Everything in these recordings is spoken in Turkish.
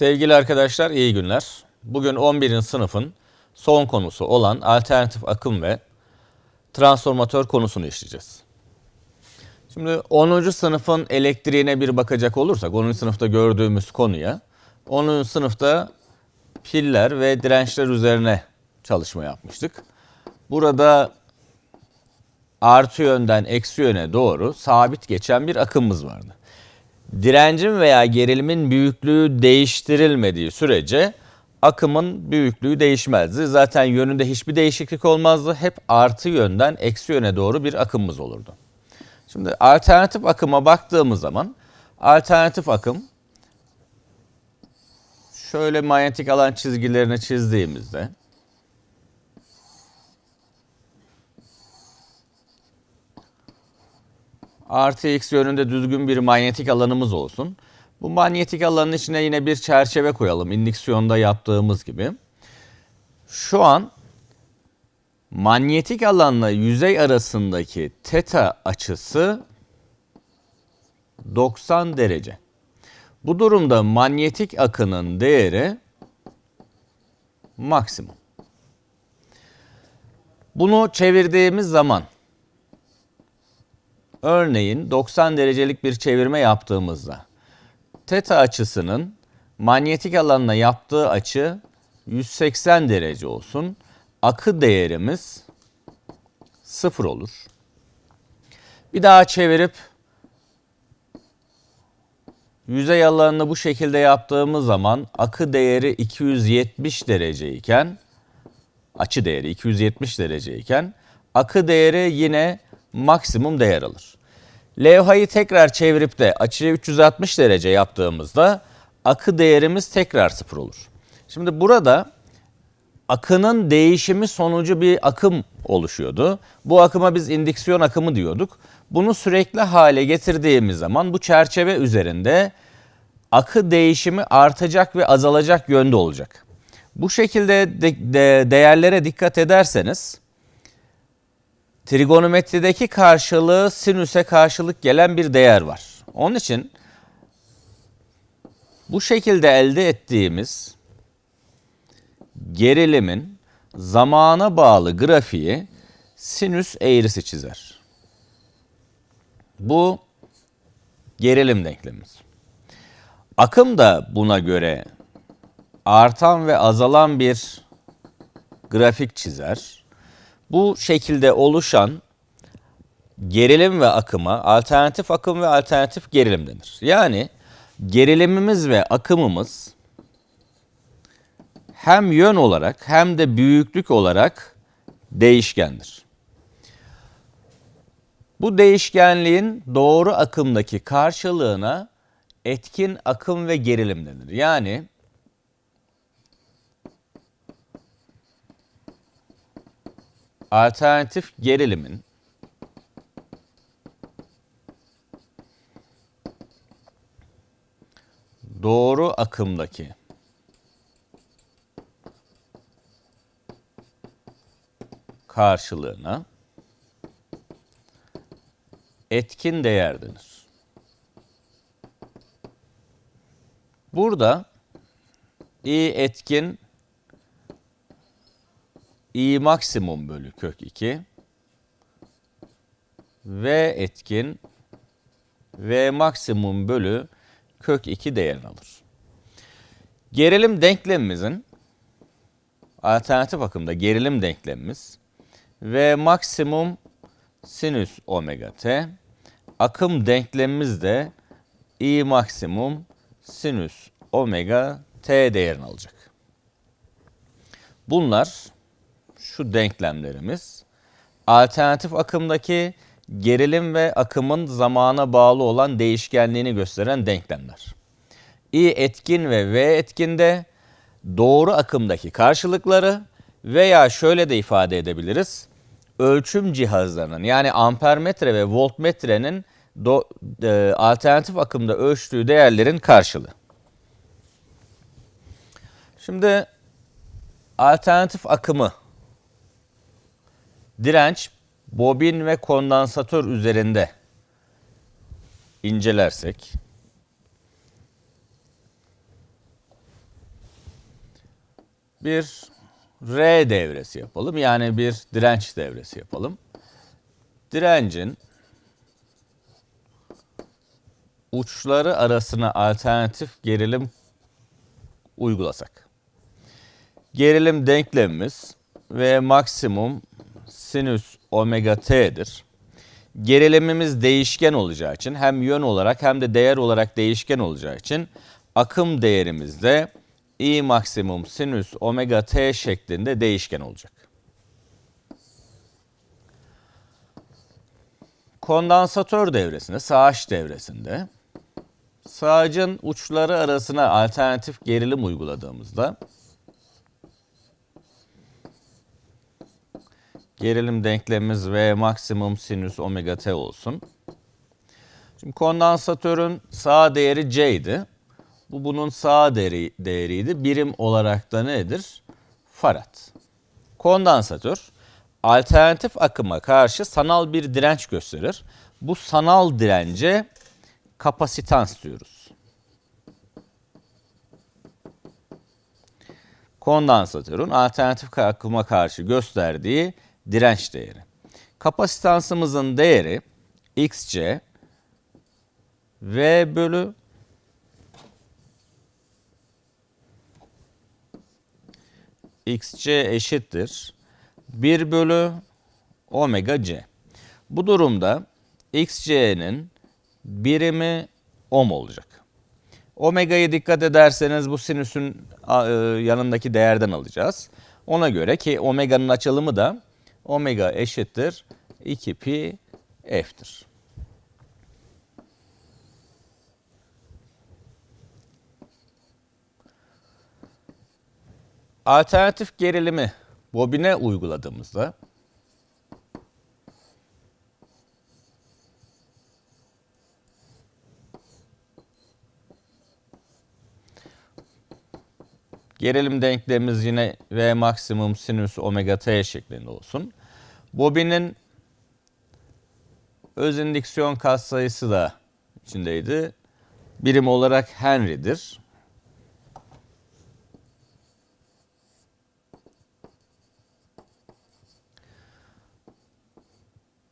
Sevgili arkadaşlar iyi günler. Bugün 11. sınıfın son konusu olan alternatif akım ve transformatör konusunu işleyeceğiz. Şimdi 10. sınıfın elektriğine bir bakacak olursak 10. sınıfta gördüğümüz konuya 10. sınıfta piller ve dirençler üzerine çalışma yapmıştık. Burada artı yönden eksi yöne doğru sabit geçen bir akımımız vardı. Direncin veya gerilimin büyüklüğü değiştirilmediği sürece akımın büyüklüğü değişmezdi. Zaten yönünde hiçbir değişiklik olmazdı. Hep artı yönden eksi yöne doğru bir akımımız olurdu. Şimdi alternatif akıma baktığımız zaman alternatif akım şöyle manyetik alan çizgilerini çizdiğimizde artı x yönünde düzgün bir manyetik alanımız olsun. Bu manyetik alanın içine yine bir çerçeve koyalım. İndüksiyonda yaptığımız gibi. Şu an manyetik alanla yüzey arasındaki teta açısı 90 derece. Bu durumda manyetik akının değeri maksimum. Bunu çevirdiğimiz zaman Örneğin 90 derecelik bir çevirme yaptığımızda teta açısının manyetik alanla yaptığı açı 180 derece olsun. Akı değerimiz 0 olur. Bir daha çevirip yüzey alanını bu şekilde yaptığımız zaman akı değeri 270 derece iken açı değeri 270 derece iken akı değeri yine maksimum değer alır. Levhayı tekrar çevirip de açıyı 360 derece yaptığımızda akı değerimiz tekrar sıfır olur. Şimdi burada akının değişimi sonucu bir akım oluşuyordu. Bu akıma biz indüksiyon akımı diyorduk. Bunu sürekli hale getirdiğimiz zaman bu çerçeve üzerinde akı değişimi artacak ve azalacak yönde olacak. Bu şekilde de, de, değerlere dikkat ederseniz trigonometrideki karşılığı sinüse karşılık gelen bir değer var. Onun için bu şekilde elde ettiğimiz gerilimin zamana bağlı grafiği sinüs eğrisi çizer. Bu gerilim denklemimiz. Akım da buna göre artan ve azalan bir grafik çizer. Bu şekilde oluşan gerilim ve akıma alternatif akım ve alternatif gerilim denir. Yani gerilimimiz ve akımımız hem yön olarak hem de büyüklük olarak değişkendir. Bu değişkenliğin doğru akımdaki karşılığına etkin akım ve gerilim denir. Yani alternatif gerilimin doğru akımdaki karşılığına etkin değer denir. Burada i etkin i maksimum bölü kök 2 v etkin v maksimum bölü kök 2 değerini alır. Gerilim denklemimizin alternatif akımda gerilim denklemimiz v maksimum sinüs omega t akım denklemimiz de i maksimum sinüs omega t değerini alacak. Bunlar şu denklemlerimiz alternatif akımdaki gerilim ve akımın zamana bağlı olan değişkenliğini gösteren denklemler. I etkin ve V etkinde doğru akımdaki karşılıkları veya şöyle de ifade edebiliriz. Ölçüm cihazlarının yani ampermetre ve voltmetrenin do, e, alternatif akımda ölçtüğü değerlerin karşılığı. Şimdi alternatif akımı direnç, bobin ve kondansatör üzerinde incelersek bir R devresi yapalım. Yani bir direnç devresi yapalım. Direncin uçları arasına alternatif gerilim uygulasak. Gerilim denklemimiz ve maksimum sinüs omega t'dir. Gerilimimiz değişken olacağı için hem yön olarak hem de değer olarak değişken olacağı için akım değerimiz de i maksimum sinüs omega t şeklinde değişken olacak. Kondansatör devresinde, sağaç devresinde sağacın uçları arasına alternatif gerilim uyguladığımızda gerilim denklemimiz V maksimum sinüs omega t olsun. Şimdi kondansatörün sağ değeri C idi. Bu bunun sağ değeri, değeriydi. Birim olarak da nedir? Farad. Kondansatör alternatif akıma karşı sanal bir direnç gösterir. Bu sanal dirence kapasitans diyoruz. Kondansatörün alternatif akıma karşı gösterdiği direnç değeri. Kapasitansımızın değeri xc v bölü xc eşittir 1 bölü omega c. Bu durumda xc'nin birimi ohm olacak. Omega'yı dikkat ederseniz bu sinüsün e, yanındaki değerden alacağız. Ona göre ki omega'nın açılımı da omega eşittir 2 pi f'tir. Alternatif gerilimi bobine uyguladığımızda Gerilim denklemimiz yine V maksimum sinüs omega t şeklinde olsun. Bobinin öz indüksiyon katsayısı da içindeydi. Birim olarak Henry'dir.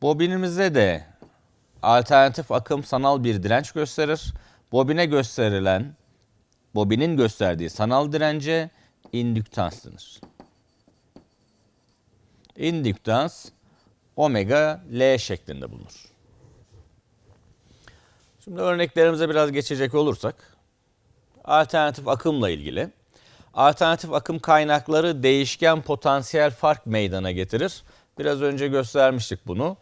Bobinimizde de alternatif akım sanal bir direnç gösterir. Bobine gösterilen, bobinin gösterdiği sanal dirence indüktans denir. İndüktans omega L şeklinde bulunur. Şimdi örneklerimize biraz geçecek olursak, alternatif akımla ilgili. Alternatif akım kaynakları değişken potansiyel fark meydana getirir. Biraz önce göstermiştik bunu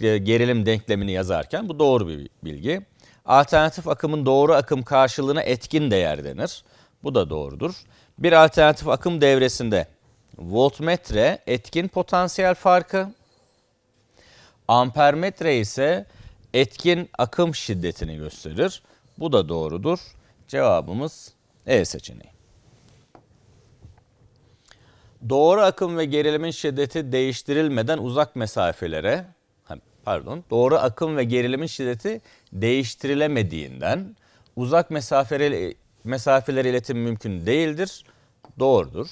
gerilim denklemini yazarken. Bu doğru bir bilgi. Alternatif akımın doğru akım karşılığına etkin değer denir. Bu da doğrudur. Bir alternatif akım devresinde voltmetre etkin potansiyel farkı, ampermetre ise etkin akım şiddetini gösterir. Bu da doğrudur. Cevabımız E seçeneği. Doğru akım ve gerilimin şiddeti değiştirilmeden uzak mesafelere pardon doğru akım ve gerilimin şiddeti değiştirilemediğinden uzak mesafeleri, mesafeler iletim mümkün değildir. Doğrudur.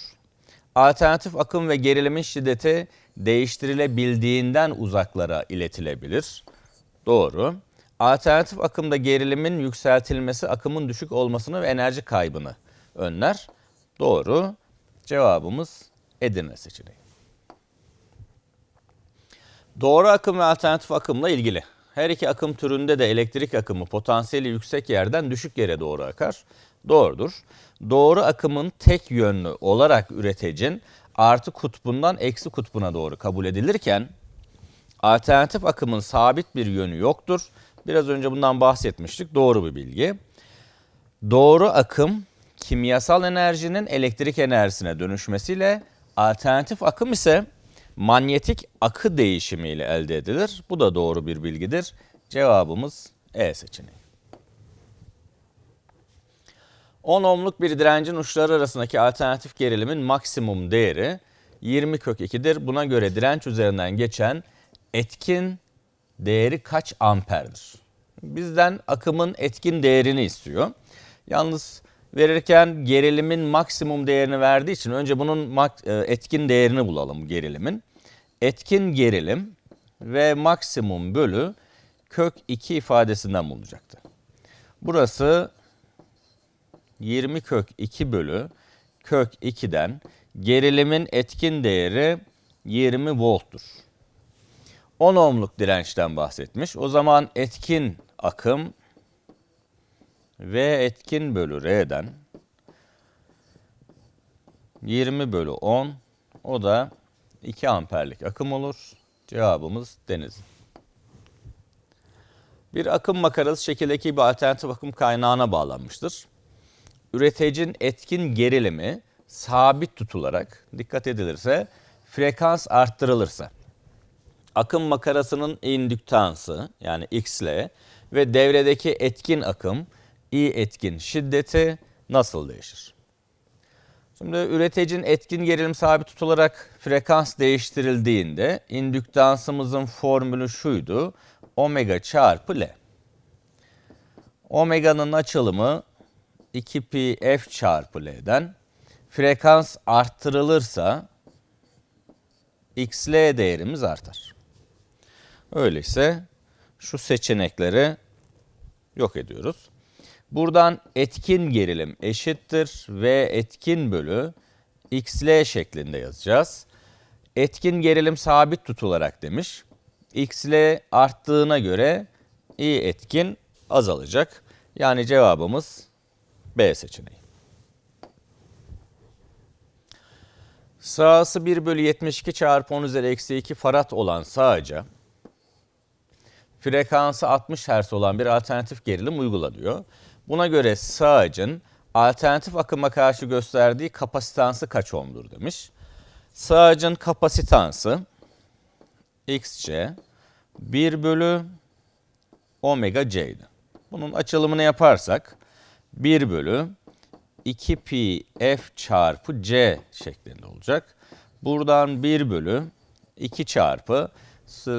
Alternatif akım ve gerilimin şiddeti değiştirilebildiğinden uzaklara iletilebilir. Doğru. Alternatif akımda gerilimin yükseltilmesi akımın düşük olmasını ve enerji kaybını önler. Doğru. Cevabımız Edirne seçeneği. Doğru akım ve alternatif akımla ilgili. Her iki akım türünde de elektrik akımı potansiyeli yüksek yerden düşük yere doğru akar. Doğrudur. Doğru akımın tek yönlü olarak üreticin artı kutbundan eksi kutbuna doğru kabul edilirken alternatif akımın sabit bir yönü yoktur. Biraz önce bundan bahsetmiştik. Doğru bir bilgi. Doğru akım kimyasal enerjinin elektrik enerjisine dönüşmesiyle alternatif akım ise manyetik akı değişimiyle elde edilir. Bu da doğru bir bilgidir. Cevabımız E seçeneği. 10 ohmluk bir direncin uçları arasındaki alternatif gerilimin maksimum değeri 20 kök 2'dir. Buna göre direnç üzerinden geçen etkin değeri kaç amperdir? Bizden akımın etkin değerini istiyor. Yalnız Verirken gerilimin maksimum değerini verdiği için önce bunun e, etkin değerini bulalım gerilimin. Etkin gerilim ve maksimum bölü kök 2 ifadesinden bulunacaktı. Burası 20 kök 2 bölü kök 2'den gerilimin etkin değeri 20 volttur. 10 ohmluk dirençten bahsetmiş. O zaman etkin akım V etkin bölü R'den 20 bölü 10 o da 2 amperlik akım olur. Cevabımız deniz. Bir akım makarası şekildeki bir alternatif akım kaynağına bağlanmıştır. Üreticinin etkin gerilimi sabit tutularak dikkat edilirse frekans arttırılırsa akım makarasının indüktansı yani XL ve devredeki etkin akım I etkin şiddeti nasıl değişir? Şimdi üreticinin etkin gerilim sabit tutularak frekans değiştirildiğinde indüktansımızın formülü şuydu. Omega çarpı L. Omega'nın açılımı 2pi f çarpı L'den frekans arttırılırsa xl değerimiz artar. Öyleyse şu seçenekleri yok ediyoruz. Buradan etkin gerilim eşittir ve etkin bölü xl şeklinde yazacağız. Etkin gerilim sabit tutularak demiş. xl arttığına göre i etkin azalacak. Yani cevabımız B seçeneği. Sağısı 1 bölü 72 çarpı 10 üzeri eksi 2 farad olan sağaca frekansı 60 Hz olan bir alternatif gerilim uygulanıyor. Buna göre sağacın alternatif akıma karşı gösterdiği kapasitansı kaç ohmdur demiş. Sağacın kapasitansı xc 1 bölü omega c'ydi. Bunun açılımını yaparsak 1 bölü 2 pi f çarpı c şeklinde olacak. Buradan 1 bölü 2 çarpı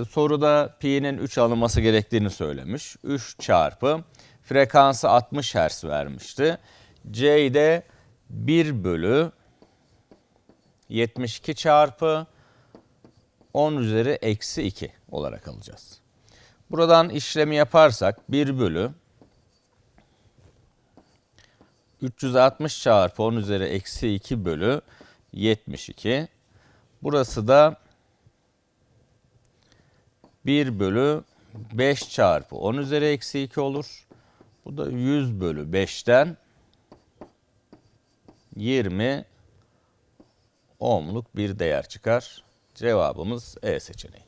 soruda pi'nin 3 alınması gerektiğini söylemiş. 3 çarpı frekansı 60 Hz vermişti. C'de 1 bölü 72 çarpı 10 üzeri eksi 2 olarak alacağız. Buradan işlemi yaparsak 1 bölü 360 çarpı 10 üzeri eksi 2 bölü 72. Burası da 1 bölü 5 çarpı 10 üzeri eksi 2 olur. Bu da 100 bölü 5'ten 20 ohmluk bir değer çıkar. Cevabımız E seçeneği.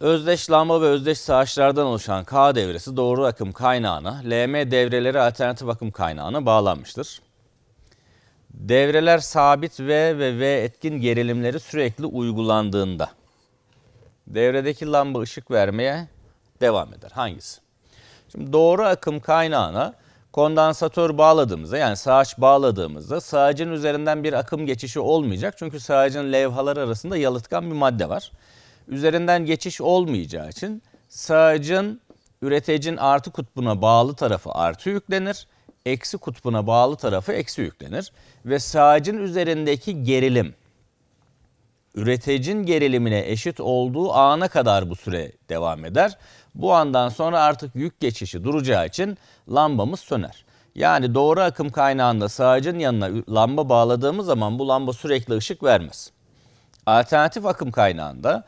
Özdeş lamba ve özdeş saçlardan oluşan K devresi doğru akım kaynağına, LM devreleri alternatif akım kaynağına bağlanmıştır. Devreler sabit V ve V etkin gerilimleri sürekli uygulandığında devredeki lamba ışık vermeye devam eder. Hangisi? Şimdi doğru akım kaynağına kondansatör bağladığımızda yani sağaç bağladığımızda sağacın üzerinden bir akım geçişi olmayacak. Çünkü sağacın levhaları arasında yalıtkan bir madde var. Üzerinden geçiş olmayacağı için sağacın üreticinin artı kutbuna bağlı tarafı artı yüklenir. Eksi kutbuna bağlı tarafı eksi yüklenir. Ve sağacın üzerindeki gerilim üreticinin gerilimine eşit olduğu ana kadar bu süre devam eder. Bu andan sonra artık yük geçişi duracağı için lambamız söner. Yani doğru akım kaynağında sağacın yanına lamba bağladığımız zaman bu lamba sürekli ışık vermez. Alternatif akım kaynağında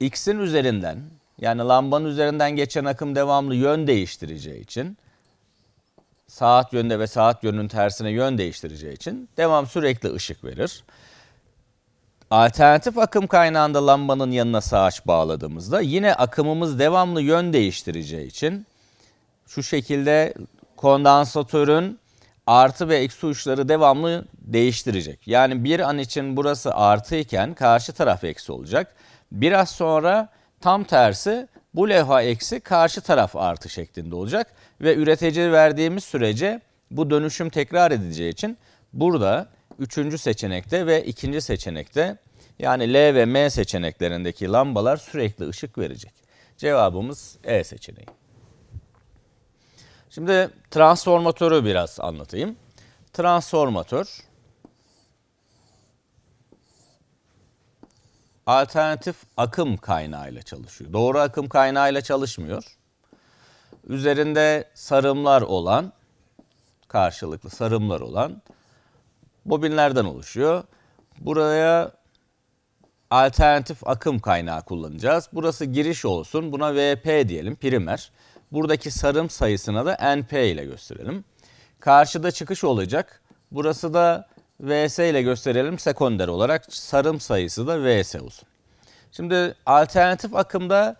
X'in üzerinden yani lambanın üzerinden geçen akım devamlı yön değiştireceği için saat yönde ve saat yönünün tersine yön değiştireceği için devam sürekli ışık verir. Alternatif akım kaynağında lambanın yanına sağaç bağladığımızda yine akımımız devamlı yön değiştireceği için şu şekilde kondansatörün artı ve eksi uçları devamlı değiştirecek. Yani bir an için burası artı iken karşı taraf eksi olacak. Biraz sonra tam tersi bu levha eksi karşı taraf artı şeklinde olacak. Ve üretici verdiğimiz sürece bu dönüşüm tekrar edileceği için burada üçüncü seçenekte ve ikinci seçenekte yani L ve M seçeneklerindeki lambalar sürekli ışık verecek. Cevabımız E seçeneği. Şimdi transformatörü biraz anlatayım. Transformatör alternatif akım kaynağıyla çalışıyor. Doğru akım kaynağıyla çalışmıyor. Üzerinde sarımlar olan, karşılıklı sarımlar olan bobinlerden oluşuyor. Buraya alternatif akım kaynağı kullanacağız. Burası giriş olsun. Buna VP diyelim, primer. Buradaki sarım sayısına da NP ile gösterelim. Karşıda çıkış olacak. Burası da VS ile gösterelim sekonder olarak. Sarım sayısı da VS olsun. Şimdi alternatif akımda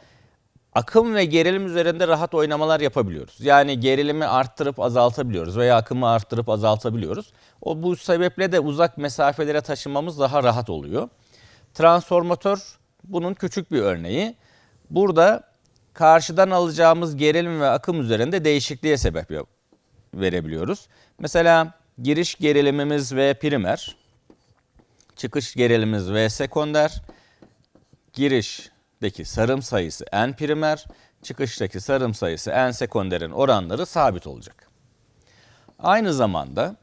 akım ve gerilim üzerinde rahat oynamalar yapabiliyoruz. Yani gerilimi arttırıp azaltabiliyoruz veya akımı arttırıp azaltabiliyoruz. O bu sebeple de uzak mesafelere taşımamız daha rahat oluyor. Transformatör bunun küçük bir örneği. Burada karşıdan alacağımız gerilim ve akım üzerinde değişikliğe sebep verebiliyoruz. Mesela giriş gerilimimiz V primer, çıkış gerilimimiz V sekonder, girişteki sarım sayısı N primer, çıkıştaki sarım sayısı N sekonderin oranları sabit olacak. Aynı zamanda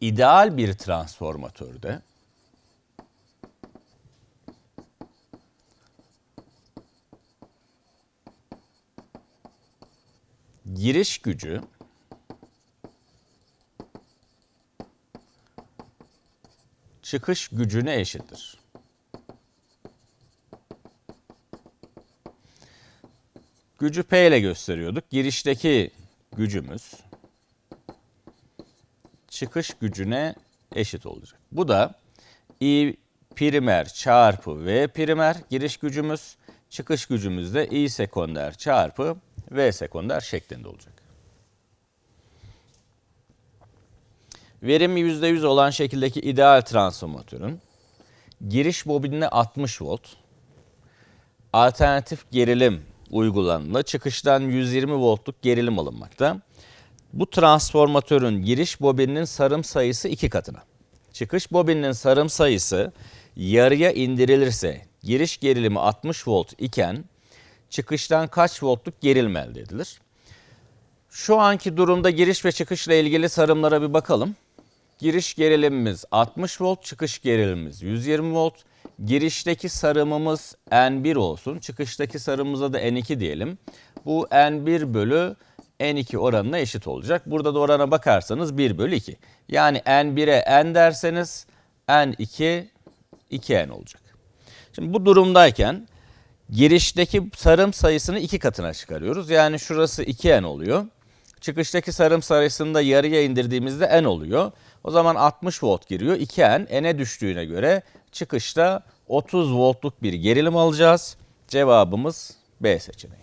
ideal bir transformatörde giriş gücü çıkış gücüne eşittir. Gücü P ile gösteriyorduk. Girişteki gücümüz çıkış gücüne eşit olacak. Bu da I primer çarpı V primer giriş gücümüz, çıkış gücümüz de I sekonder çarpı V sekonder şeklinde olacak. Verimi %100 olan şekildeki ideal transformatörün giriş bobinine 60 volt, alternatif gerilim uygulanımla çıkıştan 120 voltluk gerilim alınmakta. Bu transformatörün giriş bobininin sarım sayısı iki katına. Çıkış bobininin sarım sayısı yarıya indirilirse giriş gerilimi 60 volt iken çıkıştan kaç voltluk gerilim elde edilir? Şu anki durumda giriş ve çıkışla ilgili sarımlara bir bakalım. Giriş gerilimimiz 60 volt, çıkış gerilimimiz 120 volt. Girişteki sarımımız N1 olsun, çıkıştaki sarımımıza da N2 diyelim. Bu N1 bölü N2 oranına eşit olacak. Burada da orana bakarsanız 1 bölü 2. Yani N1'e N derseniz N2 2N olacak. Şimdi bu durumdayken girişteki sarım sayısını iki katına çıkarıyoruz. Yani şurası 2N oluyor. Çıkıştaki sarım sayısını da yarıya indirdiğimizde N oluyor. O zaman 60 volt giriyor. 2N N'e düştüğüne göre çıkışta 30 voltluk bir gerilim alacağız. Cevabımız B seçeneği.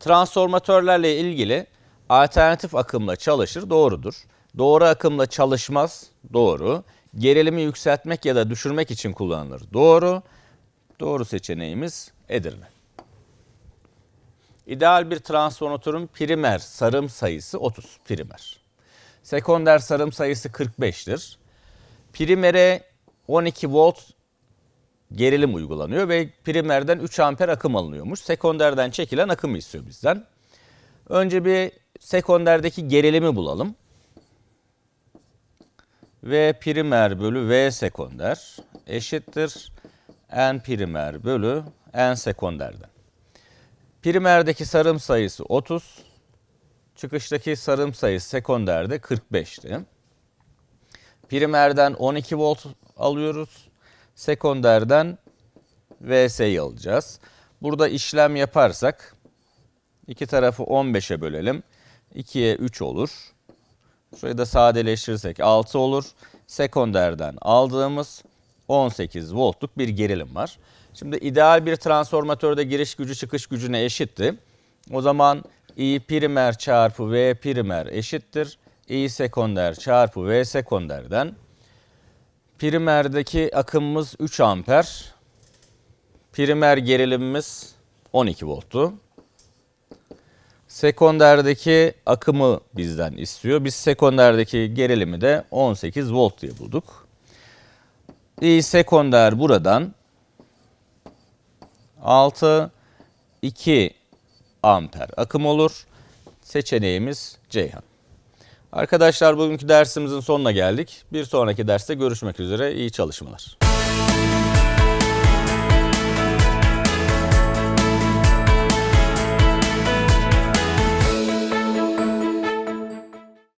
Transformatörlerle ilgili alternatif akımla çalışır doğrudur. Doğru akımla çalışmaz doğru. Gerilimi yükseltmek ya da düşürmek için kullanılır doğru. Doğru seçeneğimiz Edirne. İdeal bir transformatörün primer sarım sayısı 30 primer. Sekonder sarım sayısı 45'tir. Primere 12 volt gerilim uygulanıyor ve primerden 3 amper akım alınıyormuş. Sekonderden çekilen akımı istiyor bizden. Önce bir sekonderdeki gerilimi bulalım. V primer bölü V sekonder eşittir N primer bölü N sekonderden. Primerdeki sarım sayısı 30, çıkıştaki sarım sayısı sekonderde 45'ti. Primerden 12 volt alıyoruz. Sekonderden VS'yi alacağız. Burada işlem yaparsak iki tarafı 15'e bölelim. 2'ye 3 olur. Şurayı da sadeleştirirsek 6 olur. Sekonderden aldığımız 18 voltluk bir gerilim var. Şimdi ideal bir transformatörde giriş gücü çıkış gücüne eşitti. O zaman I primer çarpı V primer eşittir. I sekonder çarpı V sekonderden primerdeki akımımız 3 amper. Primer gerilimimiz 12 volttu. Sekonderdeki akımı bizden istiyor. Biz sekonderdeki gerilimi de 18 volt diye bulduk. I sekonder buradan 6 2 amper akım olur. Seçeneğimiz Ceyhan. Arkadaşlar bugünkü dersimizin sonuna geldik. Bir sonraki derste görüşmek üzere. İyi çalışmalar.